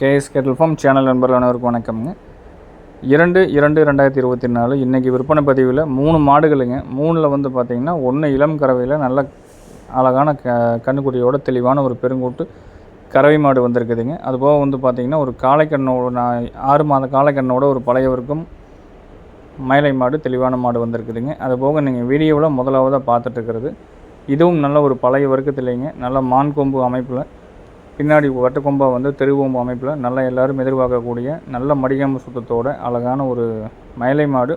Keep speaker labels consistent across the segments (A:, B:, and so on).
A: KS கேட்டல் form channel நண்பர்கள் அனைவருக்கும் வணக்கம்ங்க. இரண்டு இரண்டு ரெண்டாயிரத்தி இருபத்தி நாலு இன்றைக்கி விற்பனை பதிவில் மூணு மாடுகளுங்க. மூணில் வந்து பார்த்திங்கன்னா ஒன்று இளம் கறவையில் நல்ல அழகான க கண்ணுக்குட்டியோட தெளிவான ஒரு பெருங்கூட்டு கறவை மாடு வந்திருக்குதுங்க. அதுபோக வந்து பார்த்திங்கன்னா ஒரு காளைக்கண்ணோட நான் ஆறு மாத காளைக்கண்ணோட ஒரு பழையவருக்கும் மயிலை மாடு தெளிவான மாடு வந்திருக்குதுங்க. அதுபோக நீங்கள் வீடியோவில் முதலாவதாக பார்த்துட்டு இருக்கிறது. இதுவும் நல்ல ஒரு பழைய வர்க்கத்திலேங்க. நல்ல மான் கொம்பு அமைப்பில் பின்னாடி வட்டக்கொம்பாக வந்து தெருவொம்பு அமைப்பில் நல்லா எல்லாரும் எதிர்பார்க்கக்கூடிய நல்ல மடிகாம்பு சுத்தத்தோட அழகான ஒரு மயிலை மாடு.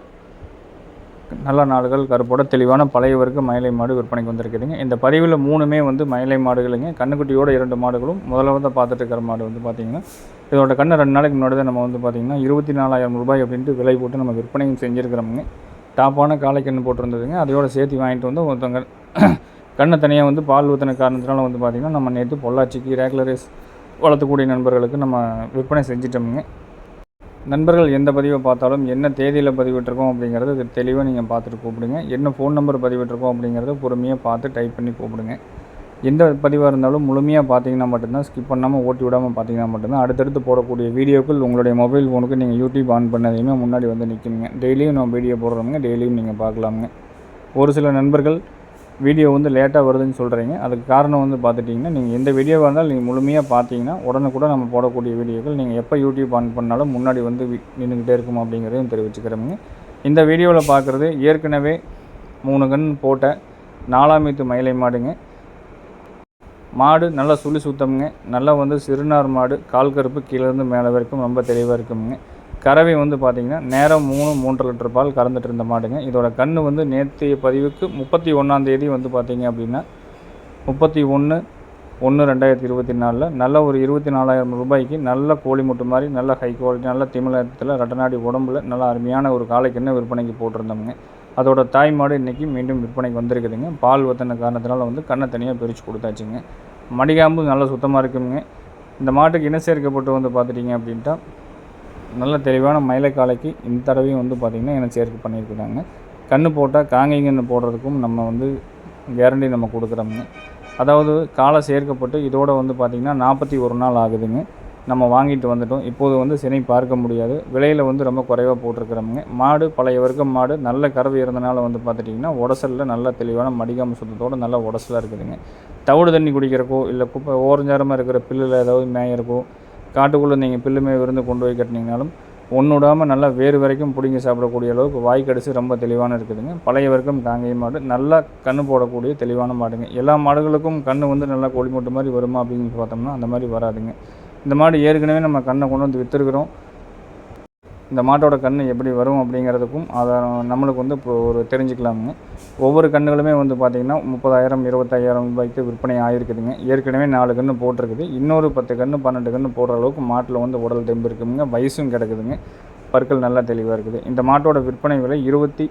A: நல்ல நாடுகள் கருப்போட தெளிவான பழையவருக்கு மயிலை மாடு விற்பனைக்கு வந்திருக்குதுங்க. இந்த பதிவில் மூணுமே வந்து மயிலை மாடுகளுங்க. கண்ணுக்குட்டியோட இரண்டு மாடுகளும் முதலாவதாக பார்த்துட்டு இருக்கிற மாடு வந்து பார்த்திங்கன்னா இதோட கண்ணு ரெண்டு நாளைக்கு முன்னாடி தான் நம்ம வந்து பார்த்திங்கன்னா இருபத்தி நாலாயிரம் ரூபாய் அப்படின்ட்டு விலை போட்டு நம்ம விற்பனையும் செஞ்சுருக்கிறோமுங்க. டாப்பான காலைக்கண்ணு போட்டிருந்ததுங்க. அதையோட சேர்த்து வாங்கிட்டு வந்து ஒருத்தவங்க கண்ணை தனியாக வந்து பால் ஊற்றின காரணத்தினால வந்து பார்த்திங்கன்னா நம்ம நேற்று பொள்ளாச்சிக்கு ரேகுலரைஸ் வளர்த்தக்கூடிய நண்பர்களுக்கு நம்ம விற்பனை செஞ்சிட்டோமுங்க. நண்பர்கள் எந்த பதிவை பார்த்தாலும் என்ன தேதியில் பதிவிட்டிருக்கோம் அப்படிங்கிறது தெளிவாக நீங்கள் பார்த்துட்டு கூப்பிடுங்க. என்ன ஃபோன் நம்பர் பதிவிட்டிருக்கோம் அப்படிங்கிறத பொறுமையாக பார்த்து டைப் பண்ணி கூப்பிடுங்க. எந்த பதிவாக இருந்தாலும் முழுமையாக பார்த்தீங்கன்னா மட்டும்தான் ஸ்கிப் பண்ணாமல் ஓட்டி விடாமல் பார்த்தீங்கன்னா மட்டும்தான் அடுத்தடுத்து போடக்கூடிய வீடியோக்கள் உங்களுடைய மொபைல் ஃபோனுக்கு நீங்கள் யூடியூப் ஆன் பண்ணதையுமே முன்னாடி வந்து நிற்குங்க டெய்லியும் நம்ம வீடியோ போடுறோங்க டெய்லியும் நீங்கள் பார்க்கலாமுங்க. ஒரு சில நண்பர்கள் வீடியோ வந்து லேட்டாக வருதுன்னு சொல்கிறீங்க அதுக்கு காரணம் வந்து பார்த்துட்டிங்கன்னா நீங்கள் எந்த வீடியோவாக இருந்தாலும் நீங்கள் முழுமையாக பார்த்தீங்கன்னா உடனுக்குடன் நம்ம போடக்கூடிய வீடியோக்கள் நீங்கள் எப்போ யூடியூப் ஆன் பண்ணாலும் முன்னாடி வந்து நின்றுக்கிட்டே இருக்கும் அப்படிங்கிறதையும் தெரிவிச்சுக்கிறோமுங்க இந்த வீடியோவில் பார்க்குறது ஏற்கனவே மூணு கண் போட்ட நாலாமித்து மயிலை மாடுங்க. மாடு நல்லா சுழி சுத்தமுங்க. நல்லா வந்து சிறுநார் மாடு கால் கருப்பு கீழேருந்து மேலே வரைக்கும் ரொம்ப தெளிவாக இருக்குமுங்க. கறவை வந்து பார்த்திங்கன்னா நேரம் மூணு மூன்று லிட்டர் பால் கறந்துட்டு இருந்த மாடுங்க. இதோட கன்று வந்து நேற்றைய பதிவுக்கு முப்பத்தி ஒன்றாந்தேதி வந்து பார்த்திங்க அப்படின்னா முப்பத்தி ஒன்று ஒன்று ரெண்டாயிரத்தி இருபத்தி நாலில் நல்ல ஒரு இருபத்தி நாலாயிரம் ரூபாய்க்கு நல்ல கோழி முட்டு மாதிரி நல்ல ஹை குவாலிட்டி நல்ல திமிழத்தில் ரட்டநாடி உடம்புல நல்ல அருமையான ஒரு காளைக்கண்ணை விற்பனைக்கு போட்டிருந்தோமுங்க. அதோட தாய் மாடு இன்றைக்கி மீண்டும் விற்பனைக்கு வந்திருக்குதுங்க. பால் வத்தின காரணத்தினால வந்து கண்ணை தனியாக பிரித்து கொடுத்தாச்சுங்க. மடிகாம்பு நல்லா சுத்தமாக இருக்குங்க இந்த மாட்டுக்கு இன சேர்க்கப்பட்டு வந்து பார்த்துட்டிங்க அப்படின்ட்டா நல்ல தெளிவான மயிலைக்காலைக்கு இந்த தடவையும் வந்து பார்த்திங்கன்னா எனக்கு சேர்க்கை பண்ணியிருக்கிறாங்க. கன்று போட்டால் காங்கைங்கன்னு போடுறதுக்கும் நம்ம வந்து கேரண்டி நம்ம கொடுக்குறோமுங்க அதாவது காலை சேர்க்கப்பட்டு இதோடு வந்து பார்த்திங்கன்னா நாற்பத்தி ஒரு நாள் ஆகுதுங்க. நம்ம வாங்கிட்டு வந்துட்டோம். இப்போது வந்து சினை பார்க்க முடியாது. விலையில் வந்து ரொம்ப குறைவாக போட்டிருக்கிறோமுங்க. மாடு பழைய வர்க்கம் மாடு நல்ல கறவை இருந்தனால வந்து பார்த்துட்டிங்கன்னா உடசலில் நல்ல தெளிவான மடிகாம சுத்தத்தோடு நல்ல உடசலாக இருக்குதுங்க. தவிடு தண்ணி குடிக்கிறக்கோ இல்லை குப்பை ஓரஞ்சாரமாக இருக்கிற பில்லில் ஏதாவது மேயிறக்கோ காட்டுக்குள்ளே நீங்கள் பில்லுமே விருந்து கொண்டு போய் கட்டினீங்கனாலும் ஒன்று விடாமல் நல்லா வேறு வரைக்கும் பிடிங்கி சாப்பிடக்கூடிய அளவுக்கு வாய் கடிச்சு ரொம்ப தெளிவான இருக்குதுங்க. பழைய வரைக்கும் காங்கேய மாடு. நல்லா கண்ணு போடக்கூடிய தெளிவான மாடுங்க. எல்லா மாடுகளுக்கும் கன்று வந்து நல்லா கோழிமூட்டு மாதிரி வருமா அப்படின்னு பார்த்தோம்னா அந்த மாதிரி வராதுங்க. இந்த மாடு ஏற்கனவே நம்ம கண்ணை கொண்டு வந்து விற்றுருக்குறோம் இந்த மாட்டோட கண் எப்படி வரும் அப்படிங்கிறதுக்கும் அதை நம்மளுக்கு வந்து இப்போ ஒரு தெரிஞ்சுக்கலாமுங்க. ஒவ்வொரு கண்ணுகளுமே வந்து பார்த்திங்கன்னா முப்பதாயிரம் இருபத்தாயிரம் ரூபாய்க்கு விற்பனை ஆகிருக்குதுங்க ஏற்கனவே நாலு கன்று போட்டிருக்குது. இன்னொரு பத்து கன்று பன்னெண்டு கன்று போடுற அளவுக்கு மாட்டில் வந்து உடல் தெம்பு இருக்குதுங்க வயசும் கிடக்குதுங்க. பற்கள் நல்லா தெளிவாக இருக்குது. இந்த மாட்டோட விற்பனை விலை இருபத்தி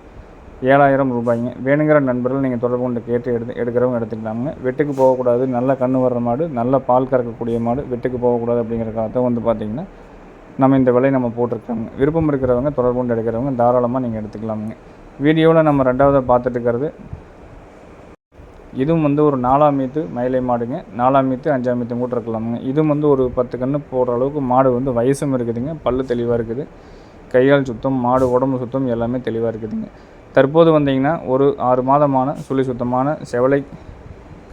A: ஏழாயிரம் ரூபாய்ங்க. வேணுங்கிற நண்பர்கள் நீங்கள் தொடர்பு கொண்டு கேட்டு எடுத்து எடுக்கிறவங்க எடுத்துக்கலாமுங்க. வெட்டுக்கு போகக்கூடாது. நல்ல கன்று வர்ற மாடு நல்ல பால் கறக்கக்கூடிய மாடு வெட்டுக்கு போகக்கூடாது அப்படிங்கிற காலத்தை வந்து பார்த்திங்கன்னா நம்ம இந்த விலை நம்ம போட்டிருக்கோங்க விருப்பம் இருக்கிறவங்க தொடர்பு கொண்டு எடுக்கிறவங்க தாராளமாக நீங்கள் எடுத்துக்கலாமுங்க. வீடியோவில் நம்ம ரெண்டாவது பார்த்துட்டு இருக்கிறது. இதுவும் வந்து ஒரு நாலாம் மீத்து மயிலை மாடுங்க. நாலாம் மீத்து அஞ்சாம் மீத்து கூட இருக்கலாமுங்க. இதுவும் வந்து ஒரு பத்து கன்று போடுற அளவுக்கு மாடு வந்து வயசும் இருக்குதுங்க. பல்லு தெளிவாக இருக்குது. கையால் சுத்தம் மாடு உடம்பு சுத்தம் எல்லாமே தெளிவாக இருக்குதுங்க. தற்போது வந்தீங்கன்னா ஒரு ஆறு மாதமான சுழி சுத்தமான செவலை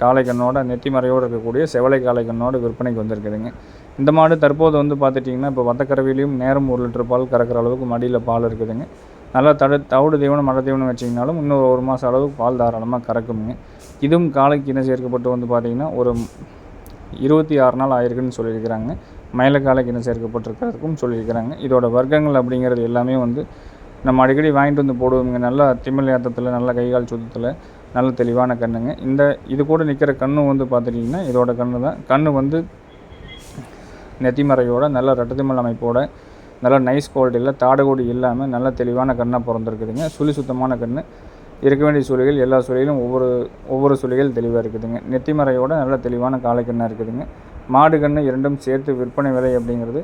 A: காளை கண்ணோட நெத்தி மறையோடு இருக்கக்கூடிய செவலை காளை கண்ணோட விற்பனைக்கு வந்திருக்குதுங்க. இந்த மாடு தற்போது வந்து பார்த்துட்டிங்கன்னா இப்போ வத்தக்கரவிலையும் நேரம் ஒரு லிட்டர் பால் கறக்கிற அளவுக்கு மடியில் பால் இருக்குதுங்க. நல்லா தடு தவிடு தீவனம் மழை தீவனம் வச்சிங்கனாலும் இன்னும் ஒரு மாதம் அளவுக்கு பால் தாராளமாக கறக்குமுங்க. இதுவும் காலைக்கு இன சேர்க்கப்பட்டு வந்து பார்த்திங்கன்னா ஒரு இருபத்தி ஆறு நாள் ஆயிருக்குன்னு சொல்லியிருக்கிறாங்க. மயிலக்காலைக்கு இன சேர்க்கப்பட்டிருக்கிறதுக்கும் சொல்லியிருக்கிறாங்க. இதோட வர்க்கங்கள் அப்படிங்கிறது எல்லாமே வந்து நம்ம அடிக்கடி வாங்கிட்டு வந்து போடுவோங்க நல்லா திமிழ் ஏத்தத்தில் நல்ல கைகால் சுத்தத்தில் நல்ல தெளிவான கண்ணுங்க. இந்த இது கூட நிற்கிற கண்ணு வந்து பார்த்துட்டிங்கன்னா இதோட கண்ணு தான் கண்ணு வந்து நெத்திமறையோட நல்ல ரெட்டத்திமல் அமைப்போட நல்ல நைஸ் குவாலிட்டியில் தாடகோடி இல்லாமல் நல்ல தெளிவான கண்ணாக பிறந்திருக்குதுங்க. சுழி சுத்தமான கண் இருக்க வேண்டிய சுழிகள் எல்லா சுழிகளும் ஒவ்வொரு ஒவ்வொரு சுழிகள் தெளிவாக இருக்குதுங்க. நெத்திமறையோட நல்ல தெளிவான காலைக்கண்ணாக இருக்குதுங்க. மாடு கன்று இரண்டும் சேர்த்து விற்பனை விலை அப்படிங்கிறது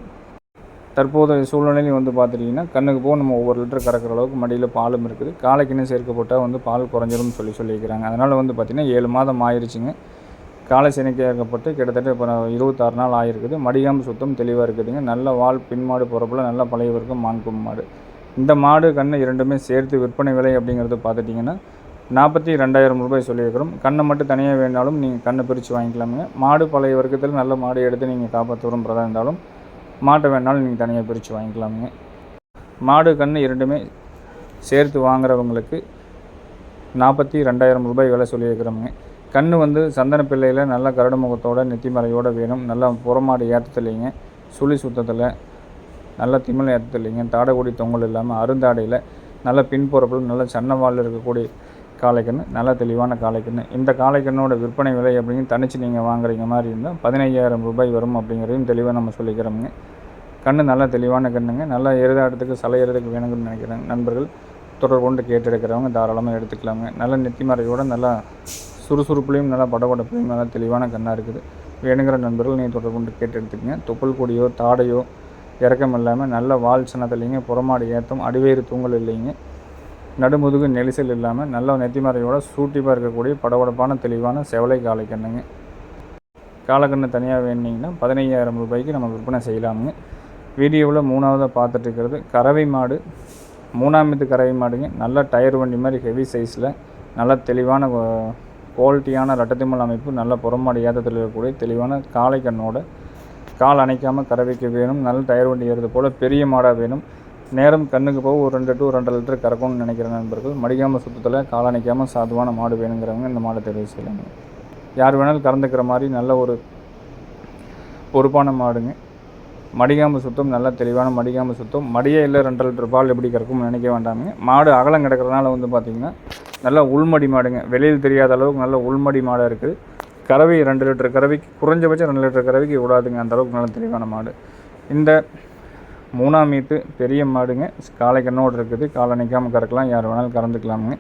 A: தற்போதைய சூழ்நிலையில் வந்து பார்த்துட்டிங்கன்னா கண்ணுக்கு போக நம்ம ஒவ்வொரு லிட்டர் கறக்கிற அளவுக்கு மடியில் பாலும் இருக்குது. காலைக்குன்னு சேர்க்கப்பட்டால் வந்து பால் குறைஞ்சிரும்னு சொல்லி சொல்லியிருக்கிறாங்க. அதனால் வந்து பார்த்திங்கன்னா ஏழு மாதம் ஆயிடுச்சுங்க காலை சினைக்கப்பட்டு கிட்டத்தட்ட இப்போ இருபத்தாறு நாள் ஆகிருக்குது மடிகாம்பு சுத்தம் தெளிவாக இருக்குதுங்க. நல்ல வால் பின் மாடு நல்ல பழைய வரைக்கும் மான்கும் மாடு. இந்த மாடு கண்ணு இரண்டுமே சேர்த்து விற்பனை விலை அப்படிங்கிறது பார்த்துட்டிங்கன்னா நாற்பத்தி ரெண்டாயிரம் ரூபாய் சொல்லியிருக்கிறோம். கண்ணை மட்டும் தனியாக வேணாலும் நீங்கள் கண்ணை பிரித்து வாங்கிக்கலாமுங்க. மாடு பழைய வர்க்கத்தில் நல்ல மாடு எடுத்து நீங்கள் காப்பாற்ற விரும்புகிறதா இருந்தாலும் மாட்டை வேணாலும் நீங்கள் தனியாக பிரித்து வாங்கிக்கலாமுங்க. மாடு கன்று இரண்டுமே சேர்த்து வாங்குறவங்களுக்கு நாற்பத்தி ரெண்டாயிரம் ரூபாய் விலை சொல்லியிருக்கிறோமுங்க. கண் வந்து சந்தன பிள்ளையில் நல்ல கரடு முகத்தோட வேணும். நல்லா புறமாடு ஏற்றத்துலைங்க சுழி சுத்தத்தில் நல்லா திமிழ் ஏற்றத்துலைங்க தாடைக்குடி தொங்கல் இல்லாமல் அருந்தாடையில் நல்ல பின்புறப்பில் நல்ல சன்னவாளில் இருக்கக்கூடிய காளைக்கன்று நல்ல தெளிவான காளைக்கன்று இந்த காலைக்கண்ணோட விற்பனை விலை அப்படின்னு தனிச்சு நீங்கள் வாங்குறீங்க மாதிரி இருந்தால் பதினையாயிரம் ரூபாய் வரும் அப்படிங்கிறதையும் தெளிவாக நம்ம சொல்லிக்கிறோமுங்க. கண்ணு நல்ல தெளிவான கண்ணுங்க. நல்லா எழுதாடத்துக்கு சலை எருதுக்கு வேணுங்கன்னு நினைக்கிறேன். நண்பர்கள் தொடர்பு கொண்டு கேட்டெடுக்கிறவங்க தாராளமாக எடுத்துக்கலாங்க நல்ல நெத்திமறையோடு நல்லா சுறுசுறுப்புலையும் நல்லா படபடப்புலையும் நல்லா தெளிவான கண்ணாக இருக்குது. வேணுங்கிற நண்பர்கள் நீங்கள் தொடர்பு கொண்டு கேட்டு எடுத்துக்கங்க. தொப்புள் கொடியோ தாடையோ இறக்கம் இல்லாமல் நல்ல வால் சின்னத்துலேங்க புறமாடு ஏற்றம் அடிவேறு தூங்கல் இல்லைங்க. நடுமுதுகு நெரிசல் இல்லாமல் நல்ல நெத்திமறையோட சூட்டிப்பாக இருக்கக்கூடிய படபடப்பான தெளிவான செவலை காலைக்கண்ணுங்க காலக்கண்ணு தனியாக வேணுனீங்கன்னா பதினையாயிரம் ரூபாய்க்கு நம்ம விற்பனை செய்யலாமுங்க. வீடியோவில் மூணாவதாக பார்த்துட்டு இருக்கிறது. கறவை மாடு மூணாமத்து கறவை மாடுங்க. நல்ல டயர் வண்டி மாதிரி ஹெவி சைஸில் நல்ல தெளிவான குவாலிட்டியான ரட்டத்திமல் அமைப்பு நல்ல புறமாடு ஏற்றத்தில் இருக்கக்கூடிய தெளிவான காளை கண்ணோட கால் அணைக்காமல் கறவைக்கு வேணும். நல்ல டயர் வண்டி ஏறுறது போல் பெரிய மாடாக வேணும். நேரம் கண்ணுக்கு போக ஒரு ரெண்டு டு ரெண்டரை லிட்டர் கறக்கணும்னு நினைக்கிற நண்பர்கள். மடிக்காமல் சுத்தத்தில் கால் அணைக்காமல் சாதுவான மாடு வேணுங்கிறவங்க இந்த மாடை தெரிவு செய்யலாங்க யார் வேணாலும் கறந்துக்கிற மாதிரி நல்ல ஒரு பொறுப்பான மாடுங்க. மடிகாம்பு சுத்தம் நல்லா தெளிவான மடிகாம்பு சுத்தம். மடியே இல்லை ரெண்டரை லிட்டர் பால் எப்படி கறக்கும்னு நினைக்க வேண்டாமே மாடு அகலம் கிடக்கிறதுனால வந்து பார்த்திங்கன்னா நல்லா உள்மடி மாடுங்க. வெளியில் தெரியாத அளவுக்கு நல்ல உள்மடி மாடாக இருக்குது. கறவை ரெண்டு லிட்டர் கறவைக்கு குறைஞ்சபட்சம் ரெண்டு லிட்டர் கறவைக்கு விடாதுங்க. அந்த அளவுக்கு நல்ல தெளிவான மாடு. இந்த மூணாம் மீத்து பெரிய மாடுங்க. காலை கண்ணோடு இருக்குது. காலை நிற்காமல் கறக்கலாம். யார் வேணாலும் கறந்துக்கலாமுங்க.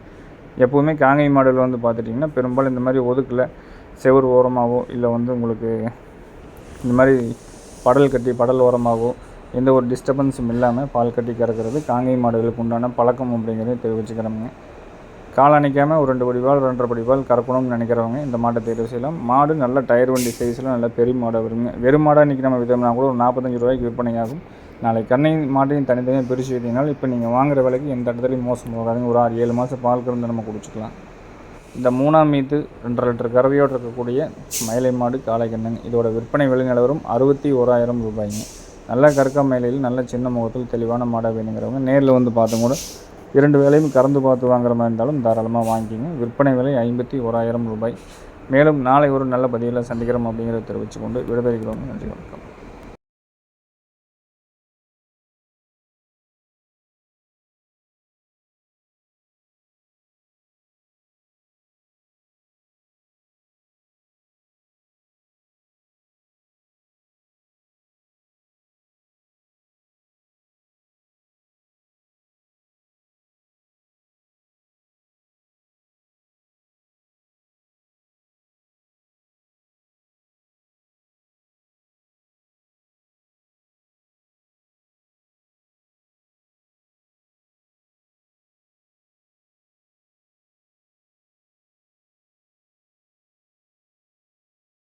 A: எப்போவுமே காங்கை மாடுகள் வந்து பார்த்துட்டிங்கன்னா பெரும்பாலும் இந்த மாதிரி ஒதுக்கில். செவ்வறு ஓரமாகவோ இல்லை வந்து உங்களுக்கு இந்த மாதிரி படல் கட்டி படல் ஓரமாகவோ எந்த ஒரு டிஸ்டர்பன்ஸும் இல்லாமல் பால் கட்டி கறக்கிறது காங்கை மாடுகளுக்கு உண்டான பழக்கம் அப்படிங்கிறதையும் தெரிவிச்சுக்கிறோமுங்க கால் அணைக்காமல் ஒரு ரெண்டு படிவால் ரெண்டரை படிவால் கறக்கணும்னு நினைக்கிறவங்க இந்த மாட்டை தேர்வு செய்யலாம். மாடு நல்ல டயர் வண்டி சைஸில் நல்ல பெரிய மாடாக வருங்க. வெறும் மாடாக இன்றைக்கி நம்ம விதம்னா கூட ஒரு நாற்பத்தஞ்சு ரூபாய்க்கு விற்பனையாகும் நாளைக்கு கண்ணையும் மாட்டையும் தனித்தனியாக பிரித்து வைத்தீங்கனாலும் இப்போ நீங்கள் வாங்குற விலைக்கு எந்த இடத்துலையும் மோசம் போகாதுங்க. ஒரு ஆறு ஏழு மாதம் பால் கறந்து நம்ம குடிச்சிக்கலாம். இந்த மூணாம் மீது ரெண்டரை லிட்டர் கறவையோடு இருக்கக்கூடிய மயிலை மாடு காளை கண்ணங்க இதோட விற்பனை விலை நிலவரம் அறுபத்தி ஓராயிரம் ரூபாய்ங்க. நல்ல கற்க மயிலையில் நல்ல சின்ன முகத்தில் தெளிவான மாடாக வேணுங்கிறவங்க நேரில் வந்து பார்த்தும் கூட இரண்டு வேலையும் கறந்து பார்த்து வாங்குற மாதிரி இருந்தாலும் தாராளமாக வாங்கிக்கிங்க. விற்பனை விலை ஐம்பத்தி ஓராயிரம் ரூபாய். மேலும் நாளை ஒரு நல்ல பதிவில் சந்திக்கிறோம் அப்படிங்கிறத தெரிவித்துக்கொண்டு விடைபெறுகிறோம். நன்றி வணக்கம்.